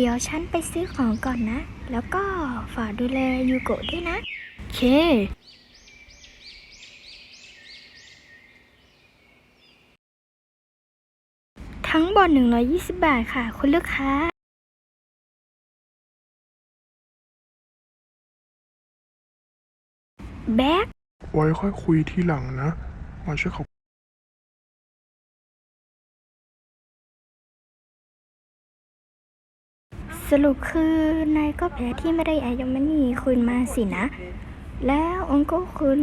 เดี๋ยวฉันไปซื้อของก่อนนะ แล้วก็ฝากดูแลยูโกะด้วยนะ เค ทั้งหมด120 บาทค่ะ คุณลูกค้า แบ็คไว้ค่อยคุยที่หลังนะมาช่วยเขา สรุปคือนายก็แพ้ที่ไม่ได้อายมณีคุณมาสินะ แล้วองค์ก็คุณ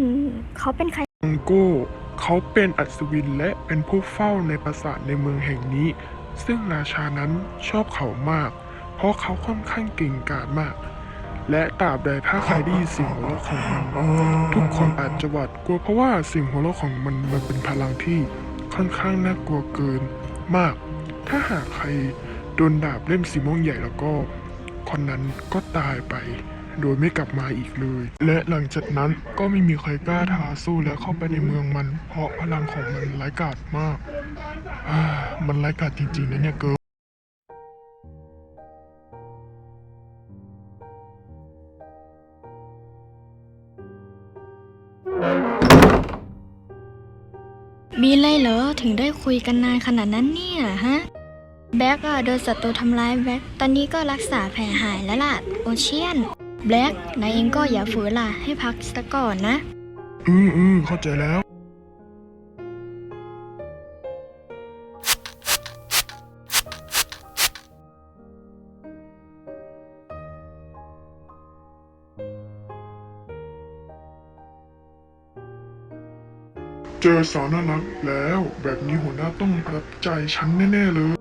เขาเป็นใครอังโก้เขาเป็นอัศวินและเป็นผู้เฝ้าในปราสาทในเมืองแห่งนี้ ซึ่งราชานั้นชอบเขามาก เพราะเขาค่อนข้างเก่งกาจมาก และตราบใดถ้าใครได้ยินเสียงหัวเราะของมัน ทุกคนอาจจะหวาดกลัวเพราะว่าเสียงหัวเราะของมันมันเป็นพลังที่ค่อนข้างน่ากลัวเกินมาก ถ้าหากใคร โดนดาบเล่มสีม่วงใหญ่แล้วก็ คนนั้นก็ตายไป โดยไม่กลับมาอีกเลย และหลังจากนั้นก็ไม่มีใครกล้าท้าสู้และเข้าไปในเมืองมัน เพราะพลังของมันร้ายกาจมากามันร้ายกาจจริงๆนะเนี่ยเกิร์ลมีอะไรเหรอถึงได้คุยกันนานขนาดนั้นเนี่ยฮะ แบ็กอะโดนศัตรูทำร้ายแบ็กตอนนี้ก็รักษาแผลหายแล้วล่ะ โอเชียน แบล็กนายเองก็อย่าฝืนล่ะ ให้พักสักก่อนนะ อืมอืมเข้าใจแล้ว เจอสาวน่ารักแล้ว แบบนี้หัวหน้าต้องประทับใจฉันแน่ ๆ เลย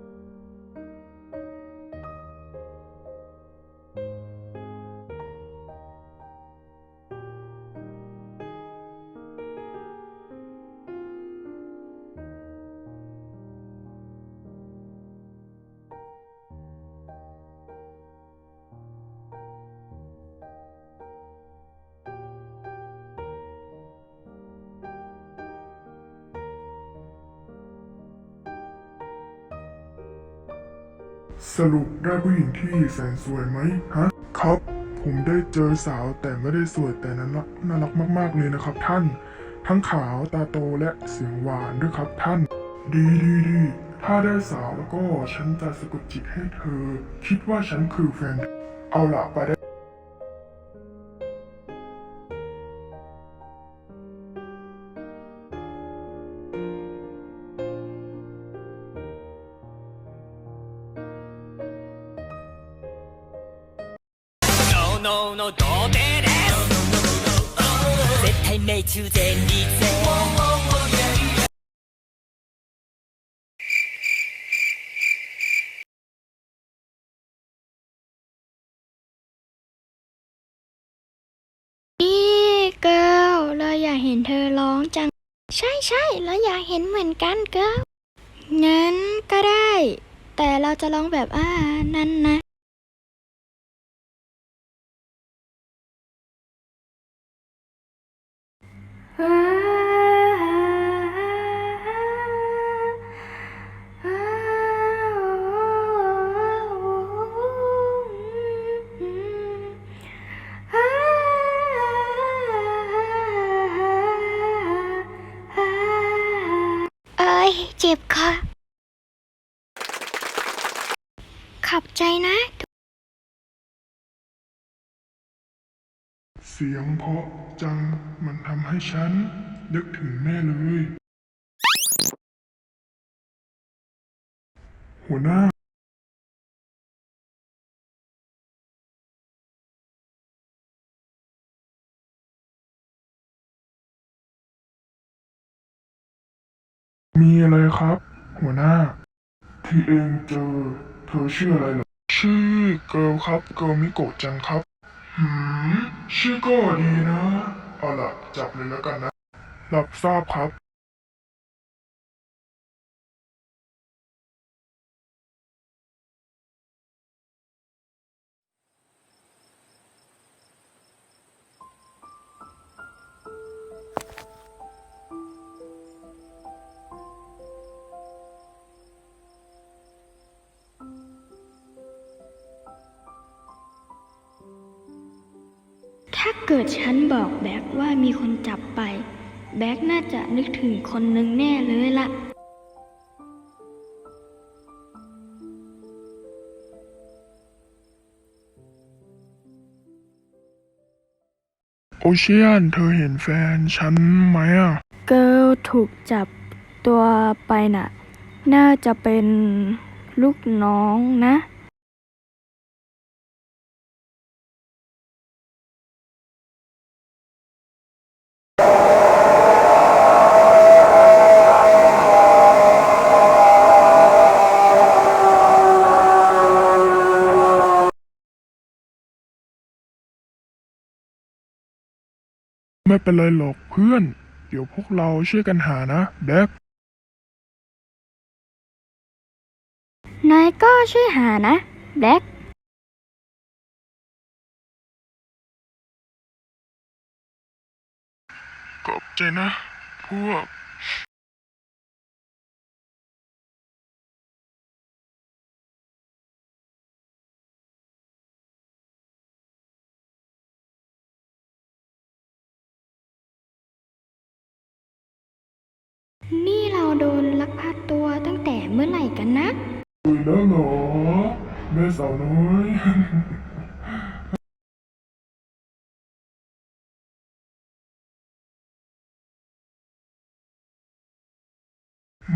สรุปได้ผู้หญิงที่แสนสวยไหมฮะครับ ผมได้เจอสาวแต่ไม่ได้สวยแต่นั้นรักน่ารักมากๆเลยนะครับท่าน ทั้งขาวตาโตและเสียงหวานด้วยครับท่าน ดีดีดีถ้าได้สาวแล้วก็ฉันจะสะกดจิตให้เธอ คิดว่าฉันคือแฟน เอาล่ะไปได้ นเธอร้องจัง ใช่ใช่แล้วอยากเห็นเหมือนกันเกิลงั้นก็ได้ แต่เราจะร้องแบบอ่านั่นนะ สียงเพราะจังมันทำให้ฉันนึกถึงแม่เลย หัวหน้า มีอะไรครับ หัวหน้า ที่เองเจอ เธอชื่ออะไรเหรอ ชื่อเกิร์ลครับ เกิร์ลมิโกะจังครับ ชื่อก็ดีนะ เอาล่ะ จับเลยแล้วกันนะ รับทราบครับ เกิดฉันบอกแบ็กว่ามีคนจับไป แบ็กน่าจะนึกถึงคนหนึ่งแน่เลยล่ะ โอเชียน เธอเห็นแฟนฉันไหมอะ เกิลถูกจับตัวไปน่ะ น่าจะเป็นลูกน้องนะ เป็นไรหรอกเพื่อน เดี๋ยวพวกเราช่วยกันหานะแบ็คนายก็ช่วยหานะแบ็กขอบใจนะ พวก นี่เราโดนลักพาตัวตั้งแต่เมื่อไหร่กันนะตื่นแล้วเหรอแม่สาวน้อย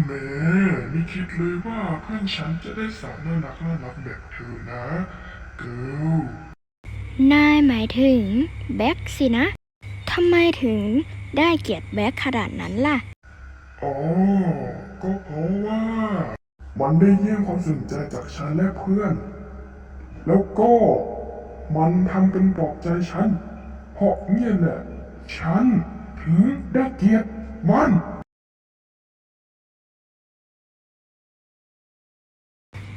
แหม่ไม่คิดเลยว่าเพื่อนฉันจะได้สาวน่ารักน่ารักแบบเธอนะ เกิลนายหมายถึงแบ็กสินะทำไมถึงได้เกลียดแบ็กขนาดนั้นล่ะ อ๋อ ก็เพราะว่า มันได้แย่งความสนใจจากฉันและเพื่อน แล้วก็มันทำเป็นปลอบใจฉัน เพราะเนี่ยแหละฉันถึงได้เกลียดมัน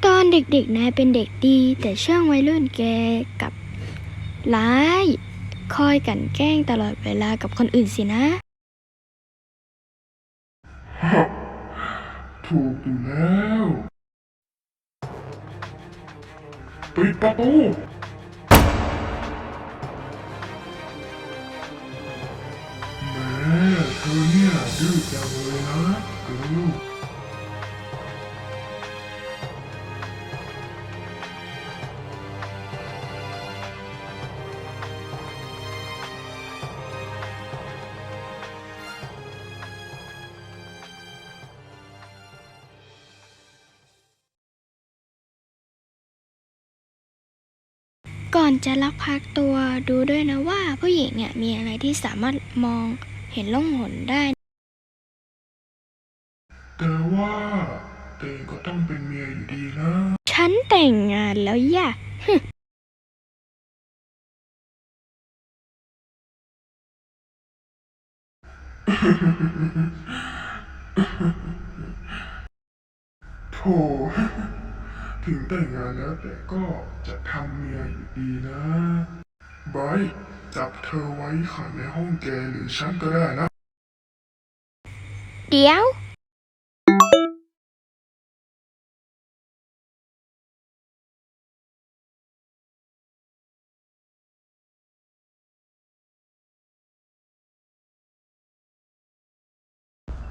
ตอนเด็กๆนายเป็นเด็กดี แต่ช่วงวัยรุ่นแกกลับร้าย คอยกลันแกล้งตลอดเวลากับคนอื่นสินะ ถูกอยู่แล้วปิดประตู แม่เธอเนี่ยดื้อจังเลยนะเกิลก่ อนจะลักพาตัวดูด้วยนะว่าผู้หญิงเนี่ยมีอะไรที่สามารถมองเห็นล่องหนได้ แต่ว่าเตงก็ต้องเป็นเมียอยู่ดีนะ ฉันแต่งงานแล้วย่ะโถ ถึงแต่งงานแล้วแต่ก็จะทำเมียอยู่ดีนะไบร์ทจับเธอไว้ขังในห้องแกหรือฉันก็ได้นะ เดี๋ยว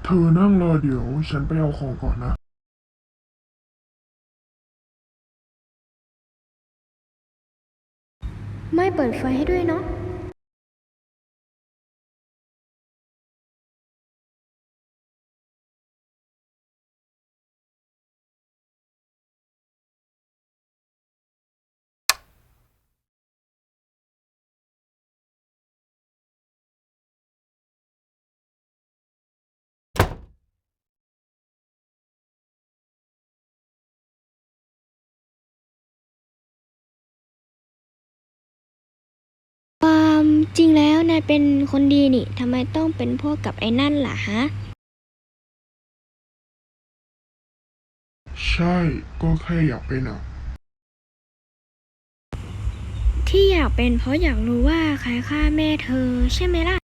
เธอนั่งรอเดี๋ยว ฉันไปเอาของก่อนนะ ไม่เปิดไฟให้ด้วยเนาะ จริงแล้วนายเป็นคนดีนี่ทำไมต้องเป็นพวกกับไอ้นั่นล่ะฮะ ใช่ก็แค่อยากเป็นอะ ที่อยากเป็นเพราะอยากรู้ว่าใครฆ่าแม่เธอใช่ไหมล่ะ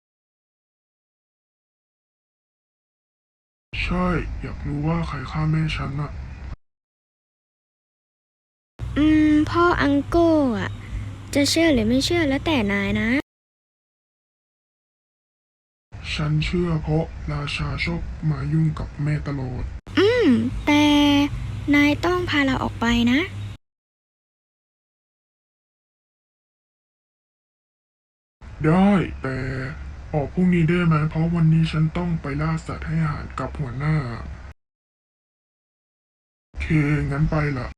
ใช่อยากรู้ว่าใครฆ่าแม่ฉันอะ อืม พ่ออังโก้อะจะเชื่อหรือไม่เชื่อแล้วแต่นายนะ ฉันเชื่อเพราะราชาชอบมายุ่งกับแม่ตลอด อืม แต่นายต้องพาเราออกไปนะ ได้แต่ออกพรุ่งนี้ได้ไหมเพราะวันนี้ฉันต้องไปล่าสัตว์ให้อาหารกับหัวหน้า โอเค งั้นไปละ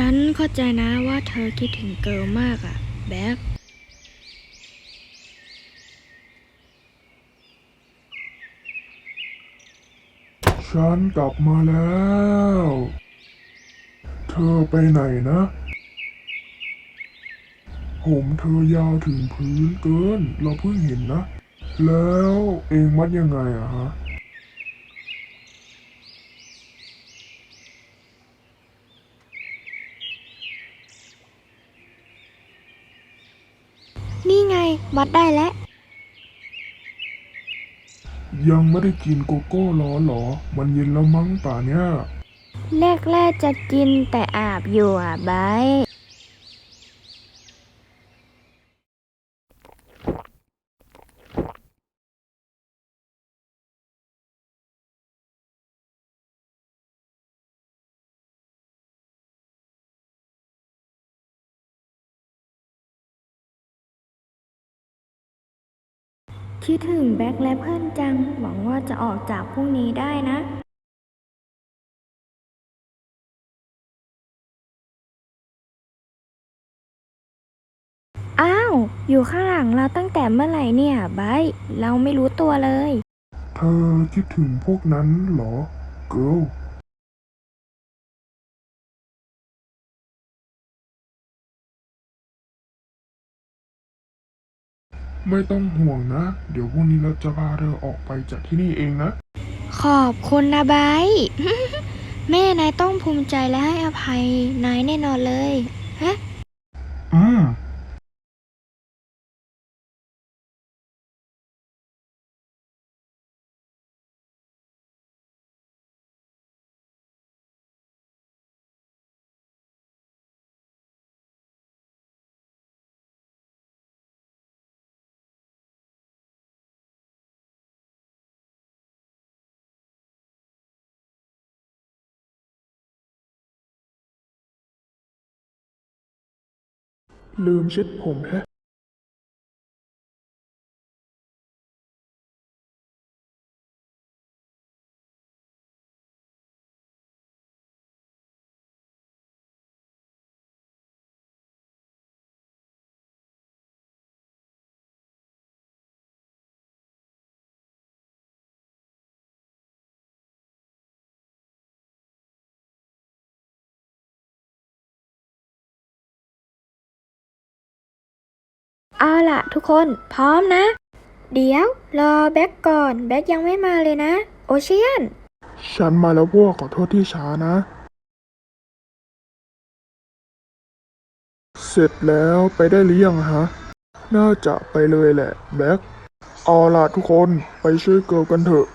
ฉันเข้าใจนะว่าเธอคิดถึงเกิร์ลมากอะแบ็คฉันกลับมาแล้ว เธอไปไหนนะ ผมเธอยาวถึงพื้นเกิน เราเพิ่งเห็นนะ แล้วเองมัดยังไงอะฮะ นี่ ไงมัดได้แล้ว ยังไม่ได้กินโกโก้ร้อนเหรอ มันเย็นแล้วมั้งป่าเนี้ยแรกๆจะกินแต่อาบอยู่อะไบร์ท คิดถึงแบ็คและเพื่อนจัง หวังว่าจะออกจากพรุ่งนี้ได้นะอ้าว อยู่ข้างหลังเราตั้งแต่เมื่อไหร่เนี่ยไบร์ทเราไม่รู้ตัวเลย เธอคิดถึงพวกนั้นเหรอ เกิล ไม่ต้องห่วงนะ เดี๋ยวพรุ่งนี้เราจะพาเธอออกไปจากที่นี่เองนะ ขอบคุณนะไบร์ท แม่นายต้องภูมิใจและให้อภัยนายแน่นอนเลย ลืมเช็ดผมแฮะ เอาล่ะทุกคนพร้อมนะ เดี๋ยว รอแบ็กก่อน แบ็กยังไม่มาเลยนะ โอเชียน ฉันมาแล้วพวกขอโทษที่ช้านะ เสร็จแล้วไปได้หรือยังฮะ น่าจะไปเลยแหละแบ็คเอาล่ะทุกคนไปช่วยเกิร์ลกันเถอะ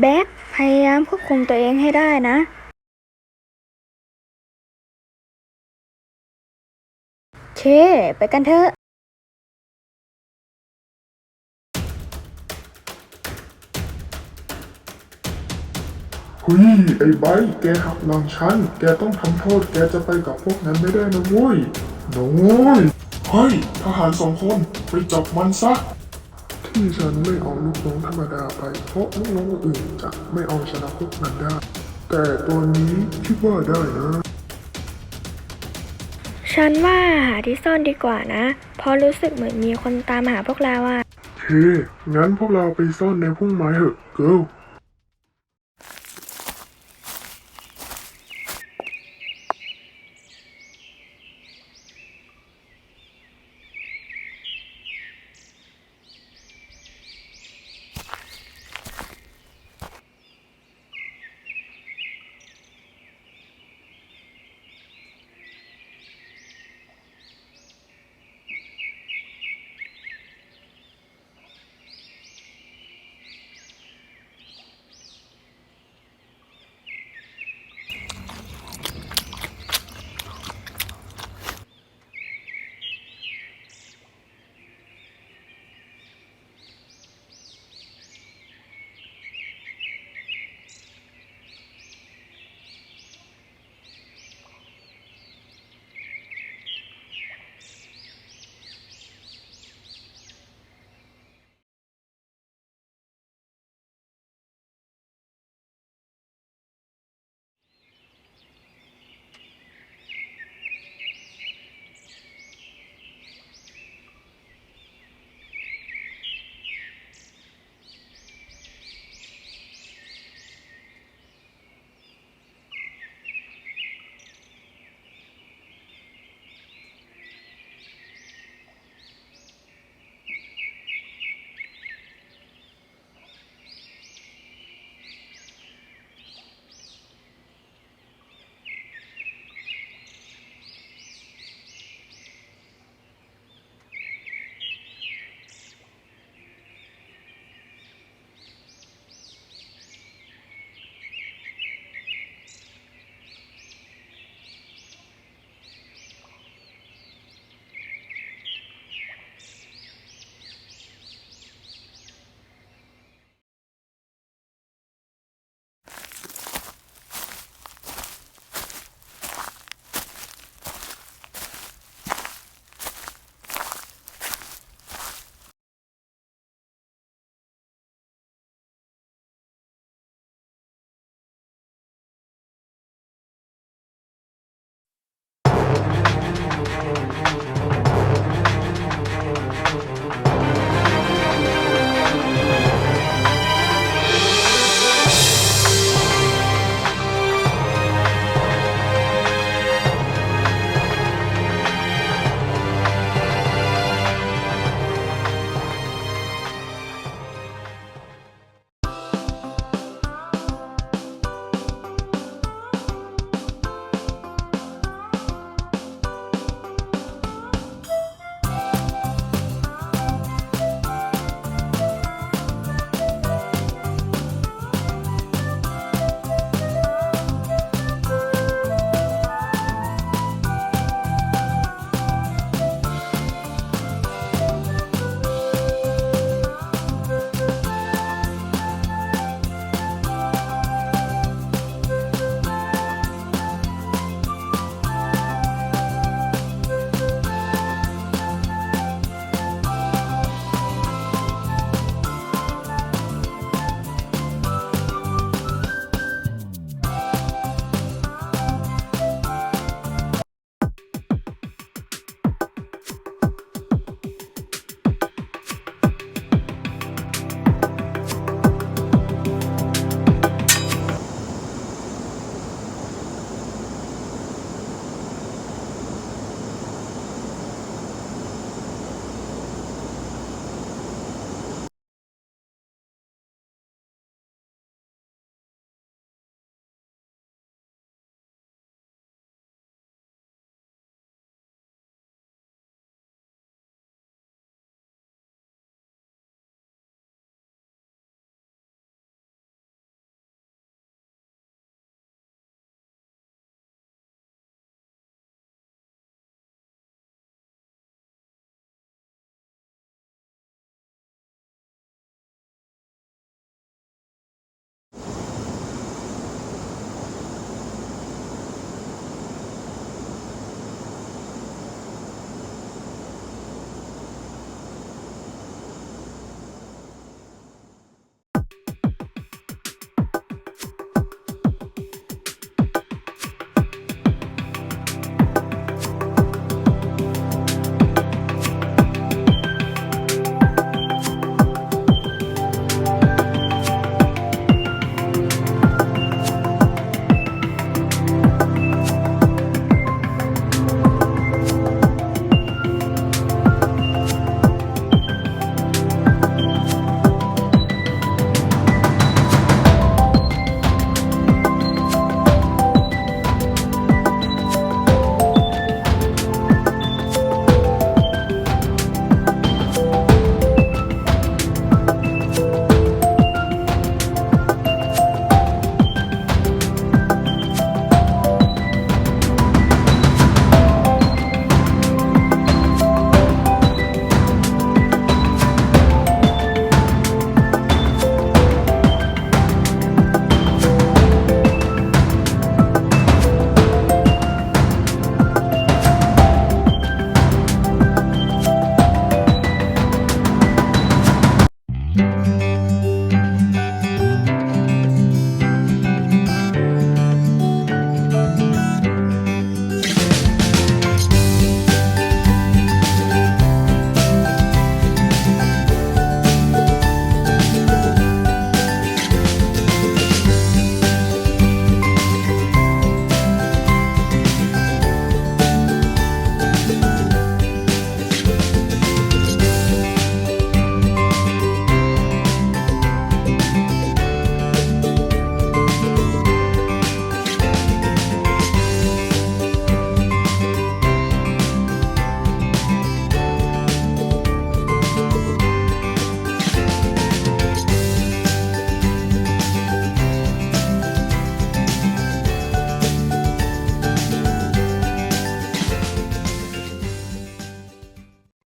แบ็กพยายามควบคุมตัวเองให้ได้นะ เค ไปกันเถอะเฮ้ยไอ้ไบร์แกหักหลังฉัน แกต้องทำโทษ แกจะไปกับพวกนั้นไม่ได้นะเว้ยโน้ยเฮ้ย ทหารสองคน ไปจับมันซะ ที่ฉันไม่เอาลูกน้องธรรมดาไป เพราะลูกน้องอื่นจะไม่เอาชนะพวกนั้นได้ แต่ตัวนี้คิดว่าได้นะ ฉันว่าหาที่ซ่อนดีกว่านะ เพราะรู้สึกเหมือนมีคนตามหาพวกเราอะเฮ้งั้นพวกเราไปซ่อนในพุ่มไม้เถอะเกิล